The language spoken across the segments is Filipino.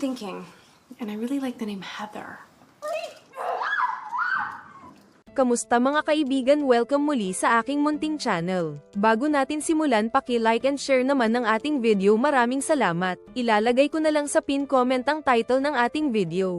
thinking, and I really like the name Heather. Kamusta mga kaibigan? Welcome muli sa aking munting channel. Bago natin simulan paki-like and share naman ng ating video maraming salamat. Ilalagay ko na lang sa pin comment ang title ng ating video.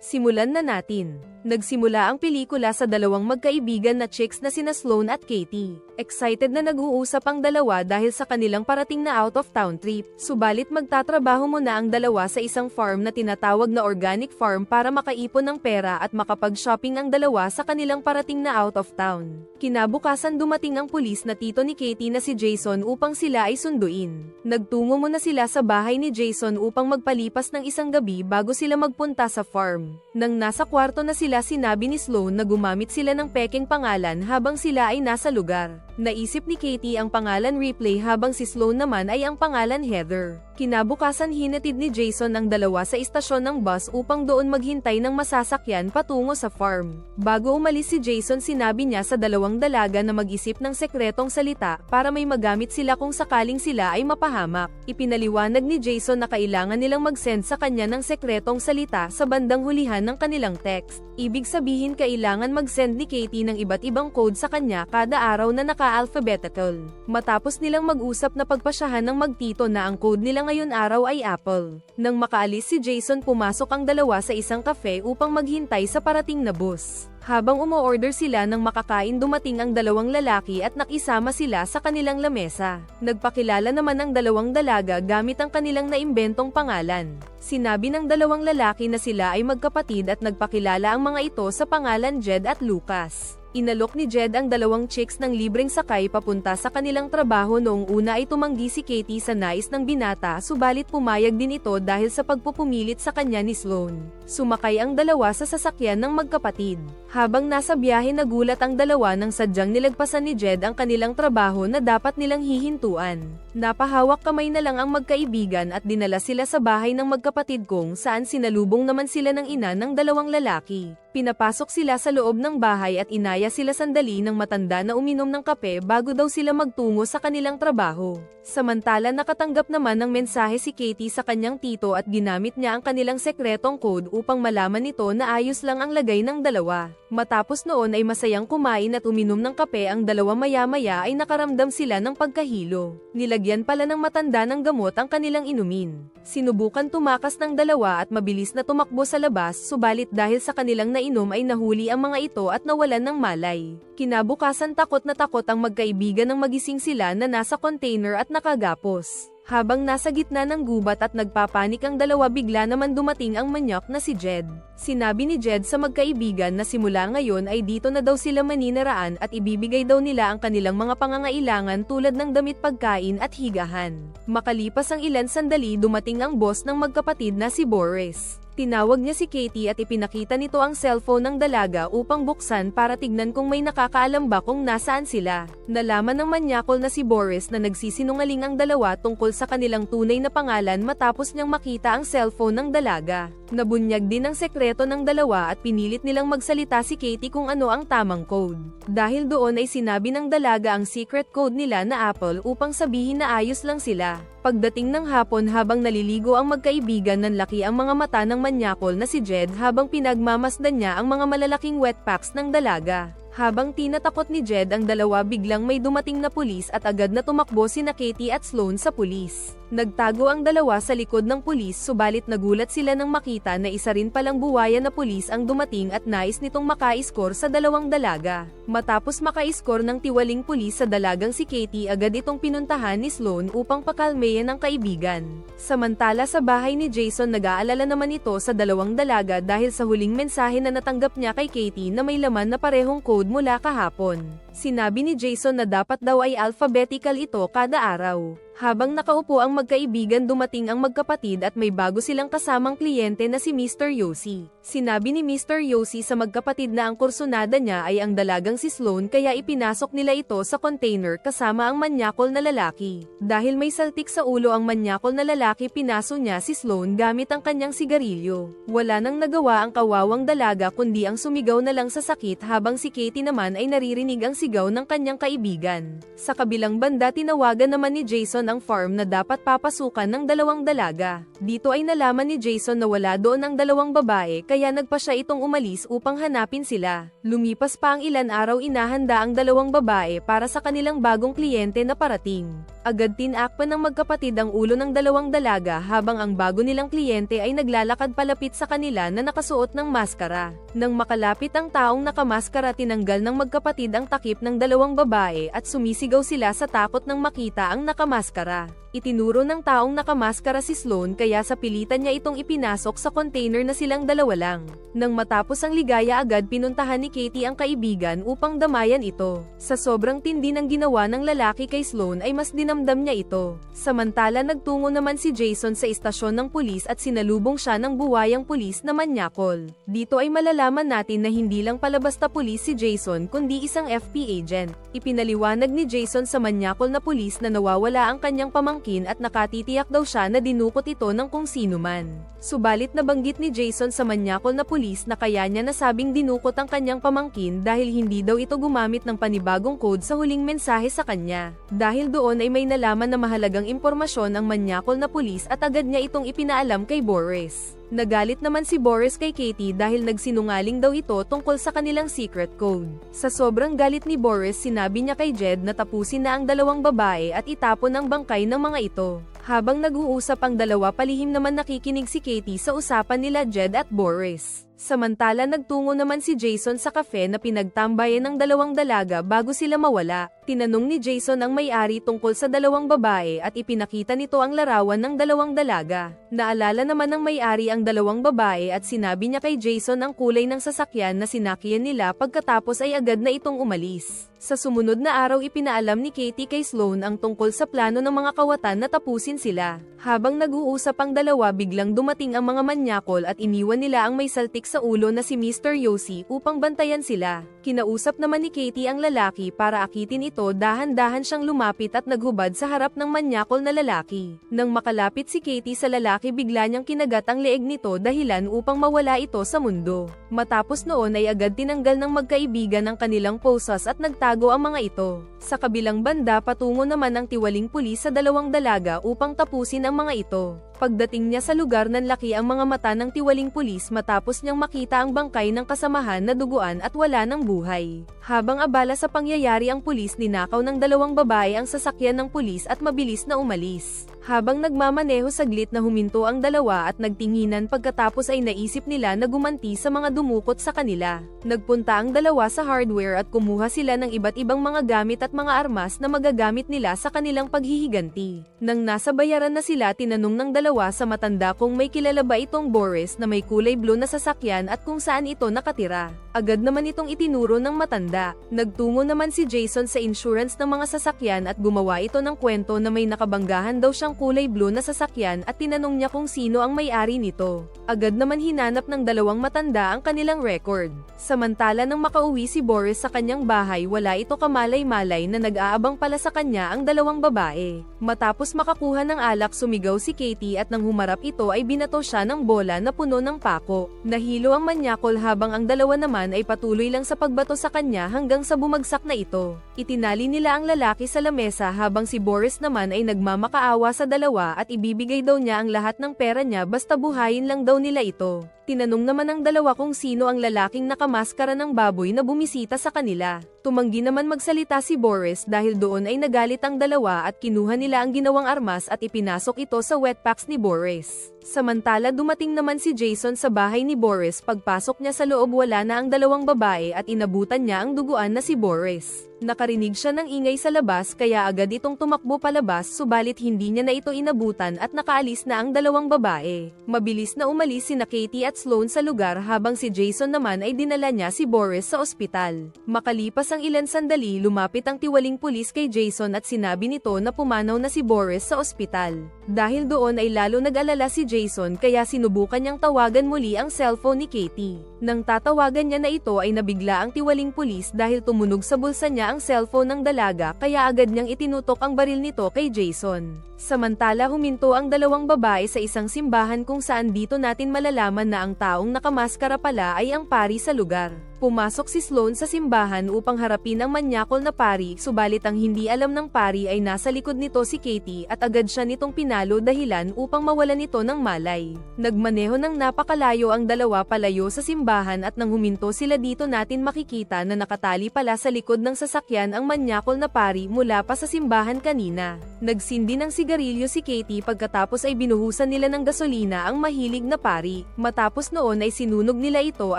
Simulan na natin. Nagsimula ang pelikula sa dalawang magkaibigan na chicks na sina Sloane at Katie. Excited na nag-uusap ang dalawa dahil sa kanilang parating na out-of-town trip. Subalit magtatrabaho muna ang dalawa sa isang farm na tinatawag na organic farm para makaipon ng pera at makapag-shopping ang dalawa sa kanilang parating na out-of-town. Kinabukasan dumating ang pulis na tito ni Katie na si Jason upang sila ay sunduin. Nagtungo muna sila sa bahay ni Jason upang magpalipas ng isang gabi bago sila magpunta sa farm. Nang nasa kwarto na sila sinabi ni Sloan na gumamit sila ng peking pangalan habang sila ay nasa lugar. Naisip ni Katie ang pangalan replay habang si Sloan naman ay ang pangalan Heather. Kinabukasan hinatid ni Jason ang dalawa sa istasyon ng bus upang doon maghintay ng masasakyan patungo sa farm. Bago umalis si Jason sinabi niya sa dalawang dalaga na mag-isip ng sekretong salita para may magamit sila kung sakaling sila ay mapahamak. Ipinaliwanag ni Jason na kailangan nilang mag-send sa kanya ng sekretong salita sa bandang hulihan ng kanilang text. Ibig sabihin kailangan mag-send ni Katie ng iba't ibang code sa kanya kada araw na naka-alphabetical. Matapos nilang mag-usap na pagpasyahan ng magtito na ang code nila ngayon araw ay Apple. Nang makaalis si Jason pumasok ang dalawa sa isang cafe upang maghintay sa parating na bus. Habang umo-order sila ng makakain dumating ang dalawang lalaki at nakisama sila sa kanilang lamesa. Nagpakilala naman ang dalawang dalaga gamit ang kanilang naimbentong pangalan. Sinabi ng dalawang lalaki na sila ay magkapatid at nagpakilala ang mga ito sa pangalan Jed at Lucas. Inalok ni Jed ang dalawang chicks ng libreng sakay papunta sa kanilang trabaho noong una ay tumanggi si Katie sa nais ng binata subalit pumayag din ito dahil sa pagpupumilit sa kanya ni Sloan. Sumakay ang dalawa sa sasakyan ng magkapatid. Habang nasa biyahe nagulat ang dalawa nang sadyang nilagpasan ni Jed ang kanilang trabaho na dapat nilang hihintuan. Napahawak kamay na lang ang magkaibigan at dinala sila sa bahay ng magkapatid kong saan sinalubong naman sila ng ina ng dalawang lalaki. Pinapasok sila sa loob ng bahay at inaya sila sandali ng matanda na uminom ng kape bago daw sila magtungo sa kanilang trabaho. Samantala nakatanggap naman ng mensahe si Katie sa kanyang tito at ginamit niya ang kanilang sekretong code upang malaman nito na ayos lang ang lagay ng dalawa. Matapos noon ay masayang kumain at uminom ng kape ang dalawa maya-maya ay nakaramdam sila ng pagkahilo. Nilagyan pala ng matanda ng gamot ang kanilang inumin. Sinubukan tumakas ng dalawa at mabilis na tumakbo sa labas subalit dahil sa kanilang nainom ay nahuli ang mga ito at nawalan ng malay. Kinabukasan takot na takot ang magkaibigan ng magising sila na nasa container at nakagapos. Habang nasa gitna ng gubat at nagpapanik ang dalawa bigla naman dumating ang manyak na si Jed. Sinabi ni Jed sa magkaibigan na simula ngayon ay dito na daw sila maniniraan at ibibigay daw nila ang kanilang mga pangangailangan tulad ng damit pagkain at higahan. Makalipas ang ilan sandali dumating ang boss ng magkapatid na si Boris. Tinawag niya si Katie at ipinakita nito ang cellphone ng dalaga upang buksan para tignan kung may nakakaalam ba kung nasaan sila. Nalaman ng manyakol na si Boris na nagsisinungaling ang dalawa tungkol sa kanilang tunay na pangalan matapos niyang makita ang cellphone ng dalaga. Nabunyag din ang sekreto ng dalawa at pinilit nilang magsalita si Katie kung ano ang tamang code. Dahil doon ay sinabi ng dalaga ang secret code nila na Apple upang sabihin na ayos lang sila. Pagdating ng hapon habang naliligo ang magkaibigan nanlaki ang mga mata ng manyakol na si Jed habang pinagmamasdan niya ang mga malalaking wet packs ng dalaga. Habang tinatakot ni Jed ang dalawa biglang may dumating na pulis at agad na tumakbo sina Katie at Sloan sa pulis. Nagtago ang dalawa sa likod ng pulis subalit nagulat sila nang makita na isa rin palang buwaya na pulis ang dumating at nais nitong makaiskor sa dalawang dalaga. Matapos makaiskor ng tiwaling pulis sa dalagang si Katie agad itong pinuntahan ni Sloan upang pakalmeyan ang kaibigan. Samantala sa bahay ni Jason nag-aalala naman ito sa dalawang dalaga dahil sa huling mensahe na natanggap niya kay Katie na may laman na parehong code mula kahapon. Sinabi ni Jason na dapat daw ay alphabetical ito kada araw. Habang nakaupo ang magkaibigan dumating ang magkapatid at may bago silang kasamang kliyente na si Mr. Yossi. Sinabi ni Mr. Yossi sa magkapatid na ang kursunada niya ay ang dalagang si Sloan kaya ipinasok nila ito sa container kasama ang manyakol na lalaki. Dahil may saltik sa ulo ang manyakol na lalaki pinaso niya si Sloan gamit ang kanyang sigarilyo. Wala nang nagawa ang kawawang dalaga kundi ang sumigaw na lang sa sakit habang si Katie naman ay naririnig ang sigaw ng kanyang kaibigan. Sa kabilang banda tinawagan naman ni Jason isang farm na dapat papasukan ng dalawang dalaga. Dito ay nalaman ni Jason na wala doon ang dalawang babae kaya nagpa siya itong umalis upang hanapin sila. Lumipas pa ang ilan araw inahanda ang dalawang babae para sa kanilang bagong kliyente na parating. Agad tinakpan ng magkapatid ang ulo ng dalawang dalaga habang ang bago nilang kliyente ay naglalakad palapit sa kanila na nakasuot ng maskara. Nang makalapit ang taong nakamaskara tinanggal ng magkapatid ang takip ng dalawang babae at sumisigaw sila sa takot ng makita ang nakamaskara. Itinuro ng taong nakamaskara si Sloan kaya sa pilitan niya itong ipinasok sa container na silang dalawa lang. Nang matapos ang ligaya agad pinuntahan ni Katie ang kaibigan upang damayan ito. Sa sobrang tindi ng ginawa ng lalaki kay Sloan ay mas dinamdam niya ito. Samantala nagtungo naman si Jason sa istasyon ng pulis at sinalubong siya ng buwayang pulis na manyakol. Dito ay malalaman natin na hindi lang pala basta pulis si Jason kundi isang FP agent. Ipinaliwanag ni Jason sa manyakol na pulis na nawawala ang kanyang pamangkin at nakatitiyak daw siya na dinukot ito ng kung sino man. Subalit nabanggit ni Jason sa manyakol na pulis na kaya niya nasabing dinukot ang kanyang pamangkin dahil hindi daw ito gumamit ng panibagong code sa huling mensahe sa kanya. Dahil doon ay may nalaman na mahalagang impormasyon ang manyakol na pulis at agad niya itong ipinaalam kay Boris. Nagalit naman si Boris kay Katie dahil nagsinungaling daw ito tungkol sa kanilang secret code. Sa sobrang galit ni Boris sinabi niya kay Jed na tapusin na ang dalawang babae at itapon ang bangkay ng mga ito. Habang nag-uusap ang dalawa palihim naman nakikinig si Katie sa usapan nila Jed at Boris. Samantala nagtungo naman si Jason sa cafe na pinagtambayan ng dalawang dalaga bago sila mawala. Tinanong ni Jason ang may-ari tungkol sa dalawang babae at ipinakita nito ang larawan ng dalawang dalaga. Naalala naman ng may-ari ang dalawang babae at sinabi niya kay Jason ang kulay ng sasakyan na sinakyan nila pagkatapos ay agad na itong umalis. Sa sumunod na araw ipinaalam ni Katie kay Sloan ang tungkol sa plano ng mga kawatan na tapusin sila. Habang nag-uusap ang dalawa biglang dumating ang mga manyakol at iniwan nila ang may saltik sa ulo na si Mr. Yossi upang bantayan sila. Kinausap naman ni Katie ang lalaki para akitin ito dahan-dahan siyang lumapit at naghubad sa harap ng manyakol na lalaki. Nang makalapit si Katie sa lalaki bigla niyang kinagat ang leeg nito dahilan upang mawala ito sa mundo. Matapos noon ay agad tinanggal ng magkaibigan ang kanilang posas at nagtago ang mga ito. Sa kabilang banda patungo naman ang tiwaling pulis sa dalawang dalaga upang tapusin ang mga ito. Pagdating niya sa lugar nanlaki ang mga mata ng tiwaling pulis matapos niyang makita ang bangkay ng kasamahan na duguan at wala ng buhay. Habang abala sa pangyayari ang pulis ninakaw ng dalawang babae ang sasakyan ng pulis at mabilis na umalis. Habang nagmamaneho saglit na huminto ang dalawa at nagtinginan pagkatapos ay naisip nila na gumanti sa mga dumukot sa kanila. Nagpunta ang dalawa sa hardware at kumuha sila ng iba't ibang mga gamit at mga armas na magagamit nila sa kanilang paghihiganti. Nang nasa bayaran na sila tinanong ng dalawa sa matanda kung may kilala ba itong Boris na may kulay blue na sasakyan at kung saan ito nakatira. Agad naman itong itinuro ng matanda. Nagtungo naman si Jason sa insurance ng mga sasakyan at gumawa ito ng kwento na may nakabanggahan daw siyang kulay blue na sasakyan at tinanong niya kung sino ang may-ari nito. Agad naman hinanap ng dalawang matanda ang kanilang record. Samantala nang makauwi si Boris sa kanyang bahay wala ito kamalay-malay na nag-aabang pala sa kanya ang dalawang babae. Matapos makakuha ng alak sumigaw si Katie at nang humarap ito ay binato siya ng bola na puno ng pako. Nahilo ang manyakol habang ang dalawa naman ay patuloy lang sa pagbato sa kanya hanggang sa bumagsak na ito. Itinali nila ang lalaki sa lamesa habang si Boris naman ay nagmamakaawa sa dalawa at ibibigay daw niya ang lahat ng pera niya basta buhayin lang daw nila ito. Tinanong naman ng dalawa kung sino ang lalaking nakamaskara ng baboy na bumisita sa kanila. Tumanggi naman magsalita si Boris dahil doon ay nagalit ang dalawa at kinuha nila ang ginawang armas at ipinasok ito sa wetpacks ni Boris. Samantala dumating naman si Jason sa bahay ni Boris pagpasok niya sa loob wala na ang dalawang babae at inabutan niya ang duguan na si Boris. Nakarinig siya ng ingay sa labas kaya agad itong tumakbo palabas subalit hindi niya na ito inabutan at nakaalis na ang dalawang babae. Mabilis na umalis si Katie at Sloan sa lugar habang si Jason naman ay dinala niya si Boris sa ospital. Makalipas ang ilan sandali lumapit ang tiwaling pulis kay Jason at sinabi nito na pumanaw na si Boris sa ospital. Dahil doon ay lalo nag-alala si Jason kaya sinubukan niyang tawagan muli ang cellphone ni Katie. Nang tatawagan niya na ito ay nabigla ang tiwaling pulis dahil tumunog sa bulsa niya ang cellphone ng dalaga kaya agad niyang itinutok ang baril nito kay Jason. Samantala huminto ang dalawang babae sa isang simbahan kung saan dito natin malalaman na ang taong nakamaskara pala ay ang pari sa lugar. Pumasok si Sloan sa simbahan upang harapin ang manyakol na pari, subalit ang hindi alam ng pari ay nasa likod nito si Katie at agad siya nitong pinalo dahilan upang mawalan nito ng malay. Nagmaneho ng napakalayo ang dalawa palayo sa simbahan at nang huminto sila dito natin makikita na nakatali pala sa likod ng sasakyan ang manyakol na pari mula pa sa simbahan kanina. Nagsindi ng sigarilyo si Katie pagkatapos ay binuhusan nila ng gasolina ang mahilig na pari. Matapos noon ay sinunog nila ito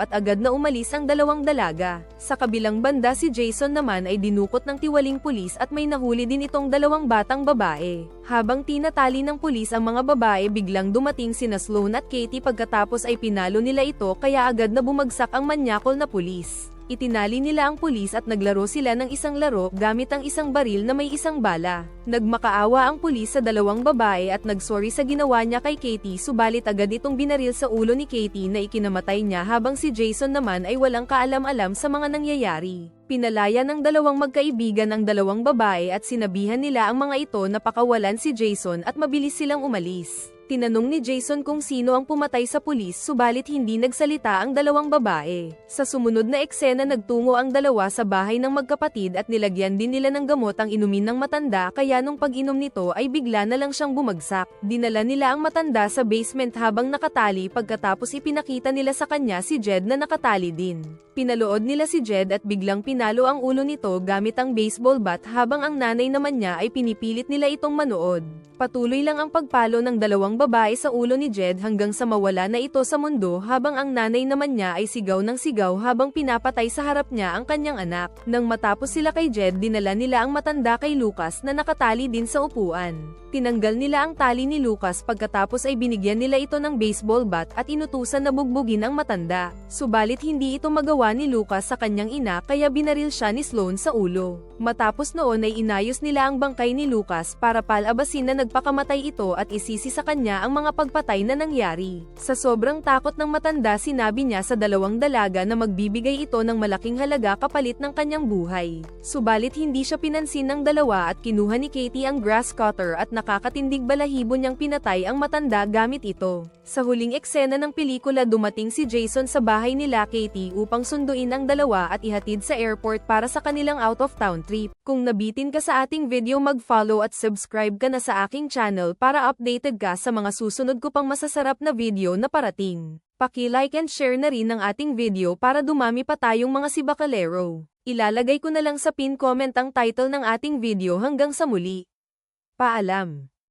at agad na umalis ang dalawang dalaga. Sa kabilang banda si Jason naman ay dinukot ng tiwaling pulis at may nahuli din itong dalawang batang babae. Habang tinatali ng pulis ang mga babae biglang dumating sina Sloan at Katie pagkatapos ay pinalo nila ito kaya agad na bumagsak ang manyakol na pulis. Itinali nila ang pulis at naglaro sila ng isang laro gamit ang isang baril na may isang bala. Nagmakaawa ang pulis sa dalawang babae at nagsorry sa ginawa niya kay Katie subalit agad itong binaril sa ulo ni Katie na ikinamatay niya habang si Jason naman ay walang kaalam-alam sa mga nangyayari. Pinalaya ng dalawang magkaibigan ang dalawang babae at sinabihan nila ang mga ito na pakawalan si Jason at mabilis silang umalis. Tinanong ni Jason kung sino ang pumatay sa pulis subalit hindi nagsalita ang dalawang babae. Sa sumunod na eksena nagtungo ang dalawa sa bahay ng magkapatid at nilagyan din nila ng gamot ang inumin ng matanda kaya nung pag-inom nito ay bigla na lang siyang bumagsak. Dinala nila ang matanda sa basement habang nakatali pagkatapos ipinakita nila sa kanya si Jed na nakatali din. Pinalood nila si Jed at biglang pinalo ang ulo nito gamit ang baseball bat habang ang nanay naman niya ay pinipilit nila itong manood. Patuloy lang ang pagpalo ng dalawang babae sa ulo ni Jed hanggang sa mawala na ito sa mundo habang ang nanay naman niya ay sigaw ng sigaw habang pinapatay sa harap niya ang kanyang anak. Nang matapos sila kay Jed dinala nila ang matanda kay Lucas na nakatali din sa upuan. Tinanggal nila ang tali ni Lucas pagkatapos ay binigyan nila ito ng baseball bat at inutusan na bugbugin ang matanda. Subalit hindi ito magawa ni Lucas sa kanyang ina kaya binaril siya ni Sloan sa ulo. Matapos noon ay inayos nila ang bangkay ni Lucas para palabasin na nagpakamatay ito at isisi sa kanya ang mga pagpatay na nangyari. Sa sobrang takot ng matanda sinabi niya sa dalawang dalaga na magbibigay ito ng malaking halaga kapalit ng kanyang buhay. Subalit hindi siya pinansin ng dalawa at kinuha ni Katie ang grass cutter at nakakatindig balahibo niyang pinatay ang matanda gamit ito. Sa huling eksena ng pelikula dumating si Jason sa bahay nila Katie upang sunduin ang dalawa at ihatid sa airport para sa kanilang out of town trip. Kung nabitin ka sa ating video mag-follow at subscribe ka na sa aking channel para updated ka sa mga susunod ko pang masasarap na video na parating. Paki-like and share na rin ang ating video para dumami pa tayong mga sibakalero. Ilalagay ko na lang sa pin comment ang title ng ating video hanggang sa muli. Paalam.